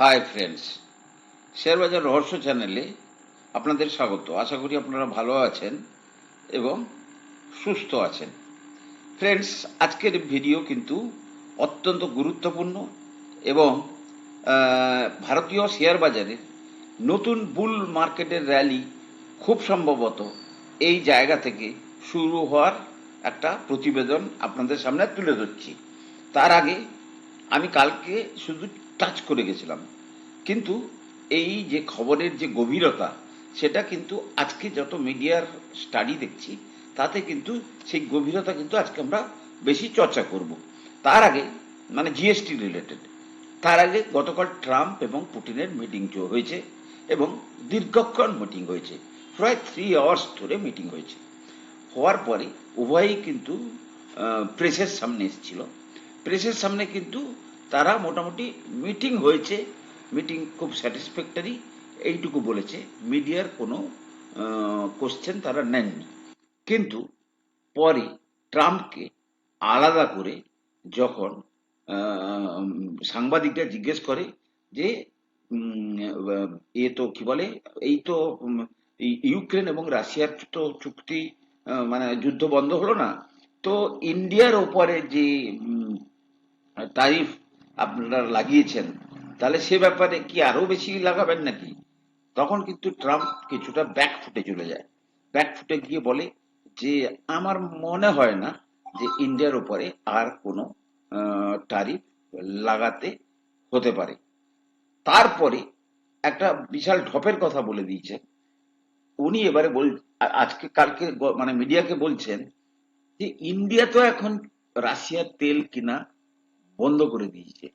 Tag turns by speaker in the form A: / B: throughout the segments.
A: Hi friends শেয়ারবাজার রহস্য চ্যানেলে আপনাদের স্বাগত। আশা করি আপনারা ভালো আছেন এবং সুস্থ আছেন। ফ্রেন্ডস আজকের ভিডিও কিন্তু অত্যন্ত গুরুত্বপূর্ণ এবং ভারতীয় শেয়ার বাজারে নতুন বুল মার্কেটের র্যালি খুব সম্ভবত এই জায়গা থেকে শুরু হওয়ার একটা প্রতিবেদন আপনাদের সামনে তুলে ধরছি। তার আগে আমি কালকে শুধু টাচ করে গেছিলাম। কিন্তু এই যে খবরের যে গভীরতা, সেটা কিন্তু আজকে যত মিডিয়ার স্টাডি দেখছি, তাতে কিন্তু সেই গভীরতা কিন্তু আজকে আমরা বেশি চর্চা করব। তার আগে মানে জিএসটি রিলেটেড তার আগে গতকাল ট্রাম্প এবং পুটিনের মিটিং হয়েছে এবং দীর্ঘক্ষণ মিটিং হয়েছে, প্রায় থ্রি আওয়ার্স ধরে মিটিং হয়েছে। হওয়ার পরে উভয়ই কিন্তু প্রেসের সামনে এসেছিল। প্রেসের সামনে কিন্তু তারা মোটামুটি মিটিং হয়েছে, মিটিং খুব স্যাটিসফ্যাক্টরি এইটুকু বলেছে। মিডিয়ার কোনো কোশ্চেন তারা নেননি। কিন্তু পরে ট্রাম্পকে আলাদা করে যখন সাংবাদিকরা জিজ্ঞেস করে যে এ তো কি বলে, এই তো ইউক্রেন এবং রাশিয়ার তো চুক্তি মানে যুদ্ধ বন্ধ হলো না। তো ইন্ডিয়ার ওপরে যে তারিফ আপনারা লাগিয়েছেন, তাহলে সে ব্যাপারে কি আরও বেশি লাগাবেন নাকি? তখন কিন্তু ট্রাম্প কিছুটা ব্যাক ফুটে চলে যায়। ব্যাক ফুটে গিয়ে বলে যে, আমার মনে হয় না যে ইন্ডিয়ার উপরে আর কোনো তারিফ লাগাতে হতে পারে। তারপরে একটা বিশাল ঢপের কথা বলে দিয়েছেন উনি এবারে বল, আজকে কালকে মানে মিডিয়াকে বলছেন যে, ইন্ডিয়া তো এখন রাশিয়ার তেল কিনা বন্ধ করে দিয়েছে।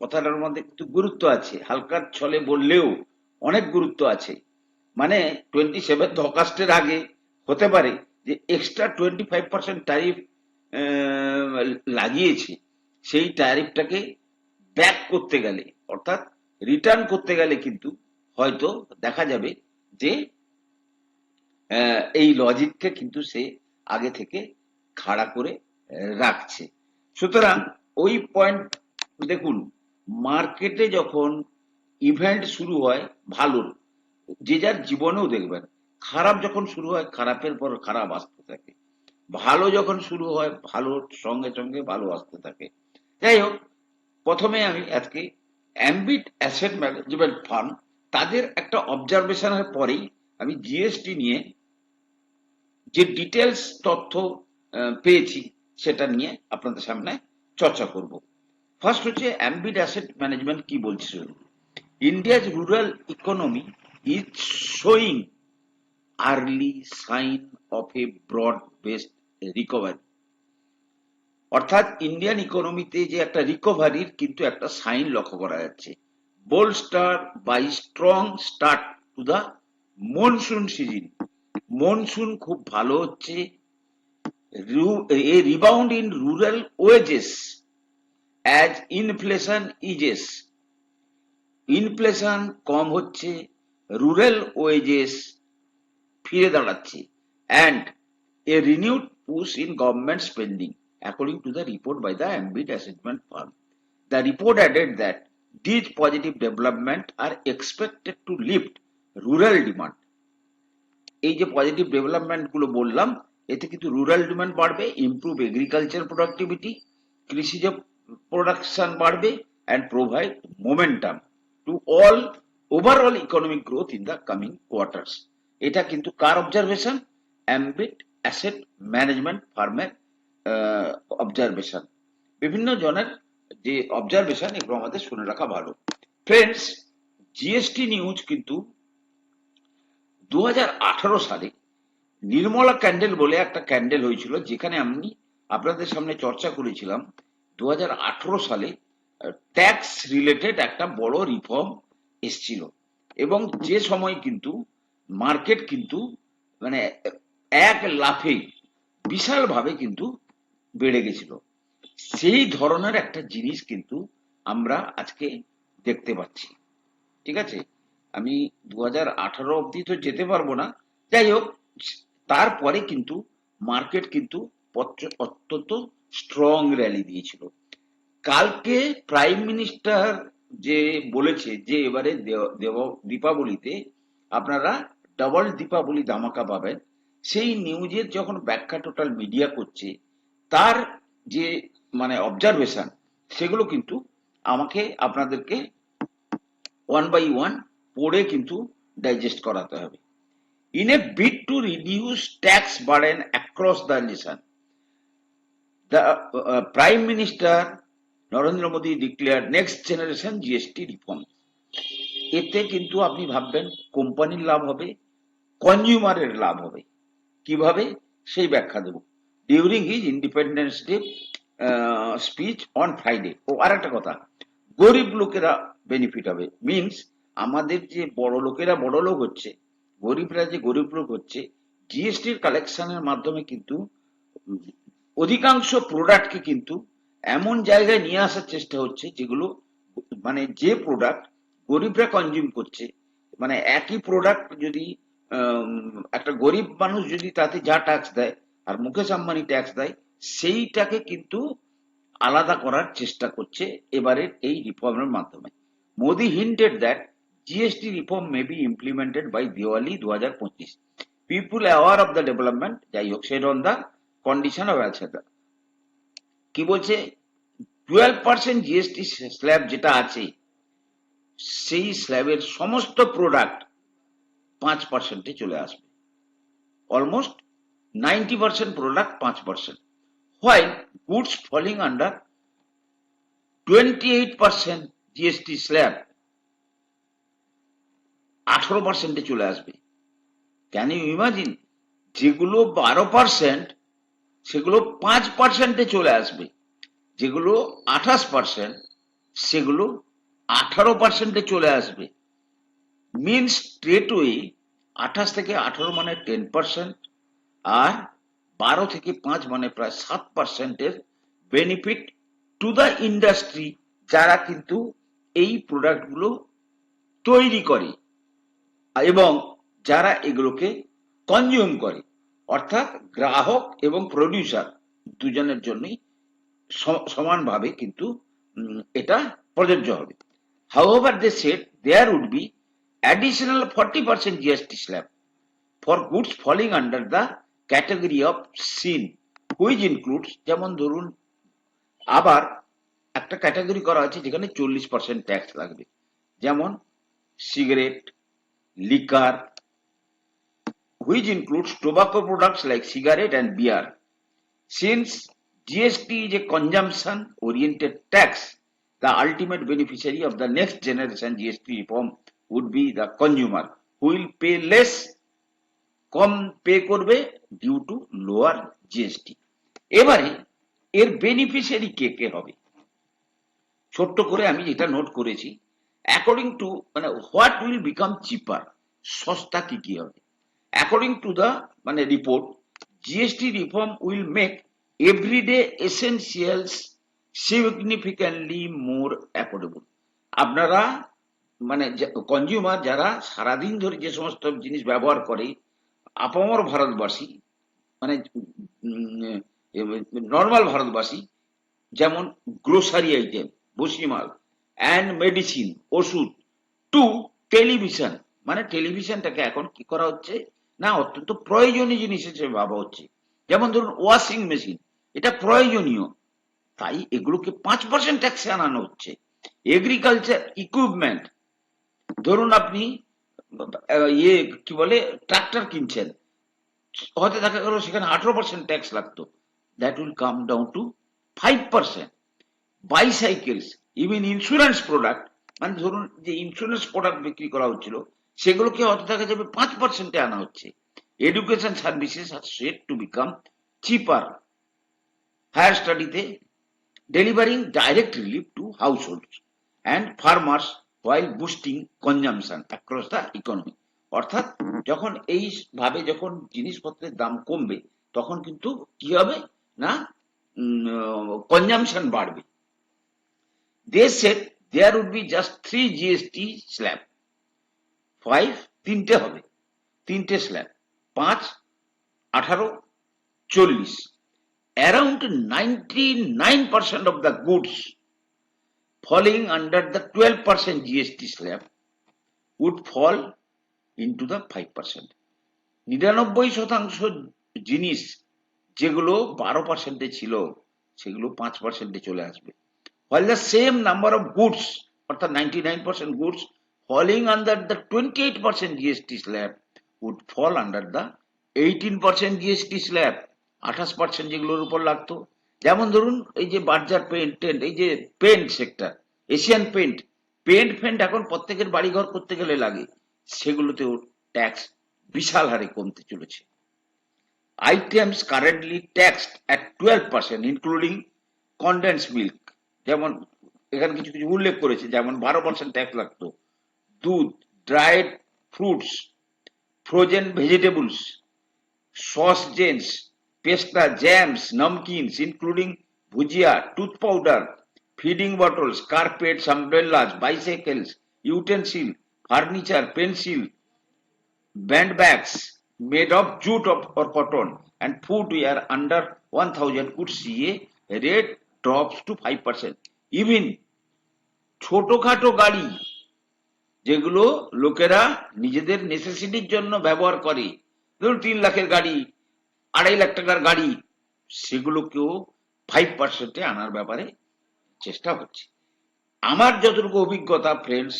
A: কথাটার মধ্যে একটু গুরুত্ব আছে। হালকার ছলে বললেও অনেক গুরুত্ব আছে। মানে টোয়েন্টি সেভেন্থ অগাস্টের আগে হতে পারে যে extra twenty five percent tariff লাগিয়েছে। সেই ট্যারিফটাকে ব্যাক করতে গেলে, অর্থাৎ রিটার্ন করতে গেলে কিন্তু হয়তো দেখা যাবে যে এই লজিককে কিন্তু সে আগে থেকে খাড়া করে রাখছে। সুতরাং ওই পয়েন্ট দেখুন মার্কেটে যখন ইভেন্ট শুরু হয়, ভালো। যে যার জীবনেও দেখবেন, খারাপ যখন শুরু হয়, খারাপের পর খারাপ আসতে থাকে। ভালো যখন শুরু হয় ভালোর সঙ্গে সঙ্গে ভালো আসতে থাকে। যাই হোক, প্রথমে আমি আজকে অ্যাম্বিট অ্যাসেট ম্যানেজমেন্ট ফান্ড তাদের একটা অবজারভেশনের পরেই আমি জিএসটি নিয়ে যে ডিটেলস তথ্য পেয়েছি, সেটা নিয়ে আপনাদের সামনে চর্চা করব। ফার্স্ট হচ্ছে অ্যাম্বিট অ্যাসেট ম্যানেজমেন্ট কি বলছে India's rural economy is showing early sign of a broad based recovery অর্থাৎ ইন্ডিয়ান ইকোনমিতে যে একটা রিকভারির কিন্তু একটা সাইন লক্ষ্য করা যাচ্ছে। Bolster by strong start to the monsoon season monsoon খুব ভালো হচ্ছে। A rebound in rural wages as inflation eases inflation কম হচ্ছে রুরাল ওয়েজেস ফিরে দাঁড়াচ্ছে and a renewed push in government spending according to the report by the Ambit Assessment Firm. The report added that these positive developments are expected to lift rural demand. এই যে positive ডেভেলপমেন্টগুলো বললাম এতে কিন্তু rural demand বাড়বে improve agriculture productivity কৃষিজ production বাড়বে and provide momentum to all overall economic growth in the coming quarters এটা কিন্তু কার অবজারভেশন অ্যাম্বিট অ্যাসেট ম্যানেজমেন্ট ফার্মের অবজারভেশন বিভিন্ন জনের যে অবজারভেশন এগুলো আমাদের শুনে রাখা ভালো। ফ্রেন্ডস জিএসটি নিউজ কিন্তু দু হাজার আঠারো সালে নির্মলা ক্যান্ডেল বলে একটা ক্যান্ডেল হয়েছিল, যেখানে আমি আপনাদের সামনে চর্চা করেছিলাম দু হাজার আঠারো সালে ট্যাক্স রিলেটেড একটা বড় রিফর্ম এসছিল। এবং যে সময় কিন্তু মার্কেট কিন্তু মানে এক লাফে বিশালভাবে কিন্তু বেড়ে গেছিল। সেই ধরনের একটা জিনিস কিন্তু আমরা আজকে দেখতে পাচ্ছি। ঠিক আছে? আমি দু হাজার আঠারো অব্দি তো যেতে পারব না। যাই হোক তারপরে কিন্তু মার্কেট কিন্তু অত্যন্ত স্ট্রং র্যালি দিয়েছিল। কালকে প্রাইম মিনিস্টার যে বলেছে যে এবারে দীপাবলিতে আপনারা ডাবল দীপাবলি ধামাকা পাবেন, সেই নিউজের যখন ব্যাখ্যা টোটাল মিডিয়া করছে, তার যে মানে অবজারভেশন সেগুলো কিন্তু আমাকে আপনাদেরকে ওয়ান বাই ওয়ান পড়ে কিন্তু ডাইজেস্ট করাতে হবে। In a bit to reduce tax burden across the nation the uh, Prime Minister Narendra Modi declare next generation GST reform এতে কিন্তু আপনি ভাববেন কোম্পানির লাভ হবে কনজিউমারের লাভ হবে। কীভাবে? সেই ব্যাখ্যা দেব। During his independence day speech on Friday ও আর একটা কথা গরিব লোকেরা বেনিফিট হবে। মিনস আমাদের যে বড় লোকেরা বড় লোক হচ্ছে গরিবরা যে গরিব লোক হচ্ছে জিএসটির কালেকশনের মাধ্যমে কিন্তু অধিকাংশ প্রোডাক্টকে কিন্তু এমন জায়গায় নিয়ে আসার চেষ্টা হচ্ছে যেগুলো মানে যে প্রোডাক্ট গরিবরা কনজিউম করছে। মানে একই প্রোডাক্ট যদি একটা গরিব মানুষ যদি তাতে যা ট্যাক্স দেয়, আর মুকেশ আম্বানি ট্যাক্স দেয়, সেইটাকে কিন্তু আলাদা করার চেষ্টা করছে এবারের এই রিফর্মের মাধ্যমে। Modi hinted that may be implemented by Diwali দু হাজার পঁচিশ people aware of the development যাই হোক set on the condition of অ্যালসেদা কি বলছে? টুয়েলভ পার্সেন্ট জিএসটি স্ল্যাব যেটা আছে, সেই স্ল্যাবের সমস্ত প্রোডাক্ট পাঁচ পার্সেন্টে চলে আসবে। অলমোস্ট নাইনটি পার্সেন্ট প্রোডাক্ট পাঁচ percent while goods falling under twenty eight percent GST slab আঠারো পার্সেন্টে চলে আসবে। ক্যান ইউ ইমাজিন যেগুলো বারো পার্সেন্ট সেগুলো পাঁচ পার্সেন্টে চলে আসবে। যেগুলো আঠাশ পার্সেন্ট সেগুলো আঠারো পার্সেন্টে চলে আসবে। মিনস স্ট্রেটওয়ে আঠাশ থেকে আঠারো মানে টেন পার্সেন্ট আর বারো থেকে পাঁচ মানে প্রায় সাত পার্সেন্টের বেনিফিট টু দ্য ইন্ডাস্ট্রি যারা কিন্তু এই প্রোডাক্টগুলো তৈরি করে। এবং যারা এগুলোকে কনজিউম করে, অর্থাৎ গ্রাহক এবং প্রডিউসার দুজনের জন্যই সমানভাবে কিন্তু এটা প্রযোজ্য হবে। However they set there would be additional forty percent GST slab for goods falling under the category of sin which includes যেমন ধরুন, আবার একটা ক্যাটাগরি করা আছে যেখানে চল্লিশ পার্সেন্ট ট্যাক্স লাগবে। যেমন cigarette liquor which includes tobacco products like cigarette and beer. Since GST is a consumption oriented tax, the ultimate beneficiary of the next generation GST reform would be the consumer who will pay less কম pay করবে due to lower GST এবারে এর beneficiary কে কে হবে ছোট্ট করে আমি যেটা note করেছি অ্যাকর্ডিং টু মানে হোয়াট উইল বিকাম চিপার সস্তা কি কি হবে? অ্যাকর্ডিং টু দ্য মানে report GST reform will make everyday essentials significantly more affordable আপনারা মানে কনজিউমার যারা সারাদিন ধরে যে সমস্ত জিনিস ব্যবহার করে, আপামর ভারতবাসী মানে নর্মাল ভারতবাসী, যেমন গ্রোসারি আইটেম ভুসিমাল অ্যান্ড মেডিসিন ওষুধ। টু টেলিভিশন মানে টেলিভিশনটাকে এখন কি করা হচ্ছে? না, অত্যন্ত প্রয়োজনীয় জিনিস হিসেবে ভাবা হচ্ছে। যেমন ধরুন ওয়াশিং মেশিন এটা প্রয়োজনীয়। তাই এগুলোকে পাঁচ পার্সেন্ট ট্যাক্সে আনানো হচ্ছে। এগ্রিকালচার ইকুইপমেন্ট ধরুন আপনি ইয়ে কি বলে ট্রাক্টর কিনছেন। হয়তো দেখা গেল সেখানে আঠারো পার্সেন্ট ট্যাক্স লাগতো। That will come down to five percent bicycles even insurance product মানে ধরুন যে ইন্স্যুরেন্স প্রোডাক্ট বিক্রি করা হচ্ছিল, সেগুলোকে হয়তো দেখা যাবে পাঁচ পার্সেন্টে আনা হচ্ছে। Education services are set to become cheaper higher স্টাডিতে delivering direct relief to household and farmers while boosting consumption across the economy. অর্থাৎ যখন এই ভাবে যখন জিনিসপত্রের দাম কমবে, তখন কিন্তু কি হবে? না কনজামশন বাড়বে। They set there would be just three GST slab five তিনটে হবে। তিনটে স্ল্যাব পাঁচ, আঠারো, চল্লিশ। Around ninety nine percent of the goods falling under the 12% GST slab would fall into the 5%. নিরানব্বই শতাংশ জিনিস যেগুলো বারো পার্সেন্টে ছিল, সেগুলো পাঁচ পার্সেন্টে চলে আসবে। While the same number of goods অর্থাৎ ninety nine percent goods falling under the twenty eight percent GST slab would fall under the eighteen percent GST slab আঠাশ পার্সেন্ট যেগুলোর উপর লাগতো। যেমন ধরুন, এই যে বার্জার পেন্ট টেন্ট এই যে paint sector Asian paint paint ফেন্ট এখন প্রত্যেকের বাড়িঘর করতে গেলে লাগে। সেগুলোতেও ট্যাক্স বিশাল হারে কমতে চলেছে। items currently taxed at 12% including condensed milk যেমন এখানে কিছু কিছু উল্লেখ করেছে যেমন বারো পার্সেন্ট ট্যাক্স লাগতো দুধ dried fruits frozen vegetables sauce gents pasta jams namkeens including bhujia tooth powder feeding bottles carpets umbrellas bicycles utensil furniture pencil band bags made of jute of, or cotton and footwear under 1000 could see a rate drops to 5%. Even ছোটখাটো গাড়ি যেগুলো লোকেরা নিজেদের নেসেসিটির জন্য ব্যবহার করে, ধরুন তিন লাখের গাড়ি, আড়াই লাখ টাকার গাড়ি, সেগুলোকেও ফাইভ পার্সেন্টে আনার ব্যাপারে চেষ্টা হচ্ছে আমার যতটুকু অভিজ্ঞতা ফ্রেন্ডস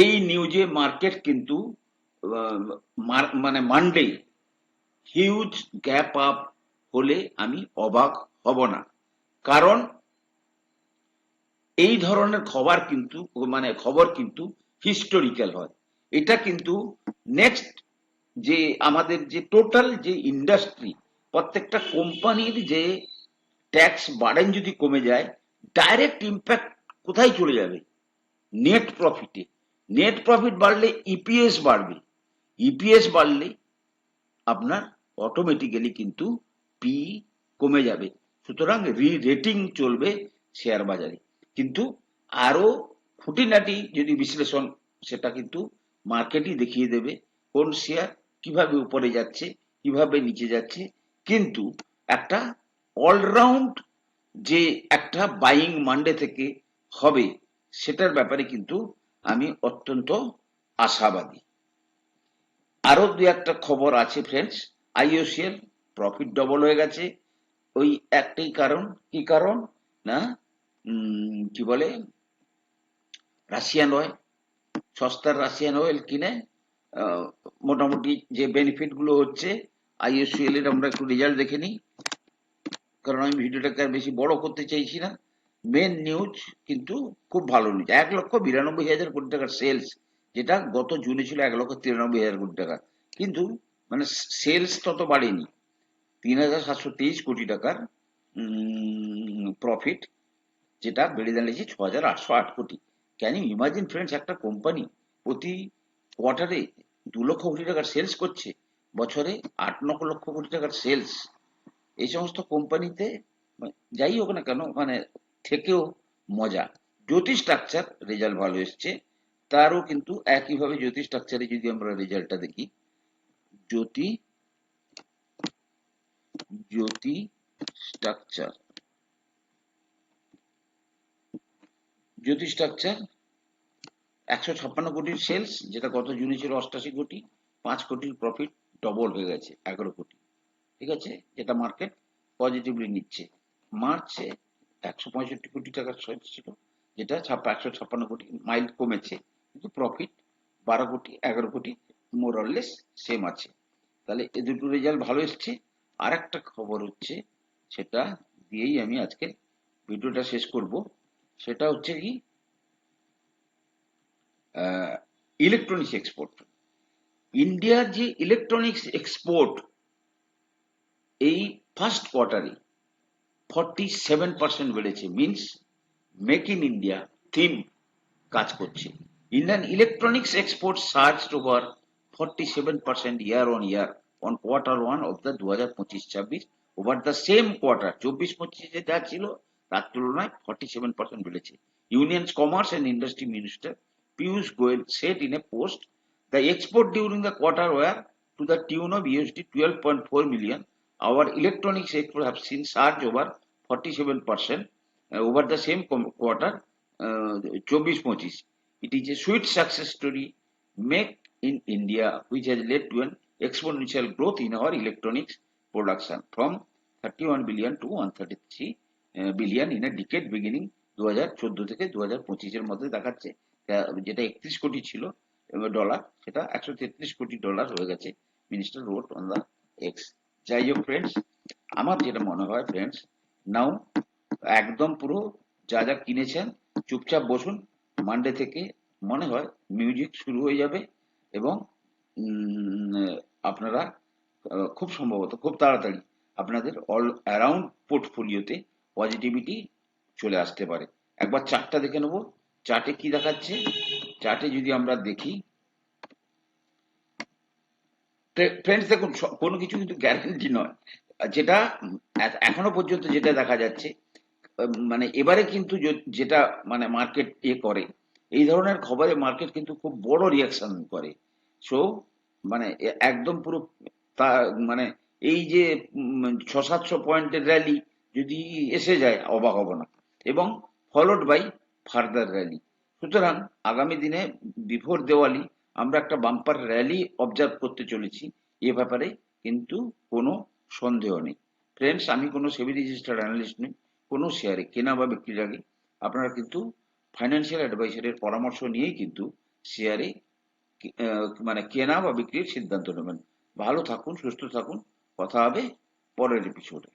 A: এই নিউজে মার্কেট কিন্তু মানে মানডে হিউজ গ্যাপ আপ হলে আমি অবাক হব না কারণ এই ধরনের খবর কিন্তু মানে খবর কিন্তু হিস্টোরিক্যাল হয়। এটা কিন্তু নেক্সট যে আমাদের যে টোটাল যে ইন্ডাস্ট্রি প্রত্যেকটা কোম্পানির যে ট্যাক্স বাড়েন যদি কমে যায় ডাইরেক্ট ইম্প্যাক্ট কোথায় চলে যাবে? নেট প্রফিটে নেট প্রফিট বাড়লে ইপিএস বাড়বে। ইপিএস বাড়লে আপনার অটোমেটিক্যালি কিন্তু পি কমে যাবে। সুতরাং রি রেটিং চলবে শেয়ার বাজারে। কিন্তু আরও খুঁটিনাটি যদি বিশ্লেষণ, সেটা কিন্তু মার্কেটই দেখিয়ে দেবে কোন শেয়ার কীভাবে উপরে যাচ্ছে, কীভাবে নিচে যাচ্ছে। কিন্তু একটা অলরাউন্ড যে একটা বাইং মান্ডে থেকে হবে, সেটার ব্যাপারে কিন্তু আমি অত্যন্ত আশাবাদী। আরও দু একটা খবর আছে ফ্রেন্ডস আইওসিএল প্রফিট ডবল হয়ে গেছে ওই একটাই কারণ। কি কারণ? না কি বলে? রাশিয়ান অয়েল সস্তার রাশিয়ান অয়েল কিনে মোটামুটি যে বেনিফিটগুলো হচ্ছে আইওসিএল এর আমরা একটু রেজাল্ট দেখে নিই। কারণ আমি ভিডিওটাকে আর বেশি বড় করতে চাইছি না। মেন নিউজ কিন্তু খুব ভালো নিউজ এক লক্ষ বিরানব্বই হাজার কোটি টাকার সেলস যেটা গত জুনে ছিল এক লক্ষ তিরানব্বই হাজার কোটি টাকা। কিন্তু মানে সেলস তত বাড়েনি। তিন হাজার সাতশো তেইশ কোটি টাকার প্রফিট যেটা বেড়ে দাঁড়িয়েছে ছ হাজার আটশো আট কোটি। ক্যান ইউ ইমাজিন ফ্রেন্ডস একটা কোম্পানি প্রতি কোয়ার্টারে দু লক্ষ কোটি টাকার সেলস করছে, বছরে আট ন লক্ষ কোটি টাকার সেলস এই সমস্ত কোম্পানিতে যাই হোক না কেন মানে থেকেও মজা। জ্যোতি স্ট্রাকচার রেজাল্ট ভালো এসছে, তারও কিন্তু একইভাবে জ্যোতি স্ট্রাকচারে যদি আমরা রেজাল্টটা দেখি, জ্যোতি জ্যোতি স্ট্রাকচার। জ্যোতি স্ট্রাকচার, একশো ছাপ্পান্ন কোটির সেলস, যেটা গত জুনে ছিল অষ্টাশি কোটি, পাঁচ কোটির প্রফিট ডবল হয়ে গেছে, এগারো কোটি। ঠিক আছে? যেটা মার্কেট পজিটিভলি নিচ্ছে। মার্চে একশো পঁয়ষট্টি কোটি টাকার সেলস ছিল, যেটা ছাপ্পা একশো ছাপ্পান্ন কোটি মাইল কমেছে, কিন্তু প্রফিট বারো কোটি, এগারো কোটি মোরলেস সেম আছে। তাহলে এ দুটো রেজাল্ট ভালো এসছে। আর একটা খবর হচ্ছে, সেটা দিয়েই আমি আজকে ভিডিওটা শেষ করব। সেটা হচ্ছে কি ইলেকট্রনিক্স এক্সপোর্ট ইন্ডিয়ার যে ইলেকট্রনিক্স এক্সপোর্ট এই ফার্স্ট কোয়ার্টারে ফর্টি সেভেন পার্সেন্ট বেড়েছে means make in India theme কাজ করছে। Indian electronics export surge over forty seven percent year on year on quarter one of the দু হাজার পঁচিশ ছাব্বিশ ওভার দ্য সেম কোয়ার্টার চব্বিশ পঁচিশে যা ছিল তার তুলনায় ফর্টি সেভেন পার্সেন্ট বেড়েছে union commerce and industry minister Piyush Goyal said in a post, the export during the quarter were to the tune of USD 12.4 million. Our electronics export have seen surge over 47% uh, over the same quarter চব্বিশ পঁচিশ it is a sweet success story make in India which has led to an exponential growth in our electronics production from 31 billion to 133 uh, billion in a decade beginning 2014 থেকে 2025 এর মধ্যে দেখাচ্ছে। যেটা একত্রিশ কোটি ছিল ডলার সেটা একশো তেত্রিশ কোটি ডলার হয়ে গেছে minister wrote on the X যাই হোক ফ্রেন্ডস আমার যেটা মনে হয় ফ্রেন্ডস নাও একদম পুরো যা যা কিনেছেন চুপচাপ বসুন মানডে থেকে মনে হয় মিউজিক শুরু হয়ে যাবে এবং আপনারা খুব সম্ভবত খুব তাড়াতাড়ি আপনাদের অল অ্যারাউন্ড পোর্টফোলিওতে পজিটিভিটি চলে আসতে পারে। একবার চার্টটা দেখে নেব। চার্টে কি দেখাচ্ছে? চার্টে যদি আমরা দেখি ফ্রেন্ডস দেখুন কোনো কিছু কিন্তু গ্যারান্টি নয়। যেটা এখনও পর্যন্ত যেটা দেখা যাচ্ছে মানে এবারে কিন্তু যেটা মানে মার্কেট এ করে, এই ধরনের খবরে মার্কেট কিন্তু খুব বড় রিয়াকশন করে। সো মানে একদম পুরো তা মানে এই যে ছ সাতশো পয়েন্টের র্যালি যদি এসে যায়, অবাক হব না। এবং ফলোড বাই ফার্দার র্যালি সুতরাং, আগামী দিনে বিফোর দেওয়ালি আমরা একটা বাম্পার র্যালি অবজার্ভ করতে চলেছি। এ ব্যাপারে কিন্তু কোনো সন্দেহ নেই। ফ্রেন্ডস আমি কোনো সেবি রেজিস্টার্ড অ্যানালিস্ট নই, কোনো শেয়ারে কেনা বা বিক্রির আগে। আপনারা কিন্তু ফাইন্যান্সিয়াল অ্যাডভাইসারের পরামর্শ নিয়েই কিন্তু শেয়ারে মানে কেনা বা বিক্রির সিদ্ধান্ত নেবেন। ভালো থাকুন সুস্থ থাকুন। কথা হবে পরের এপিসোডে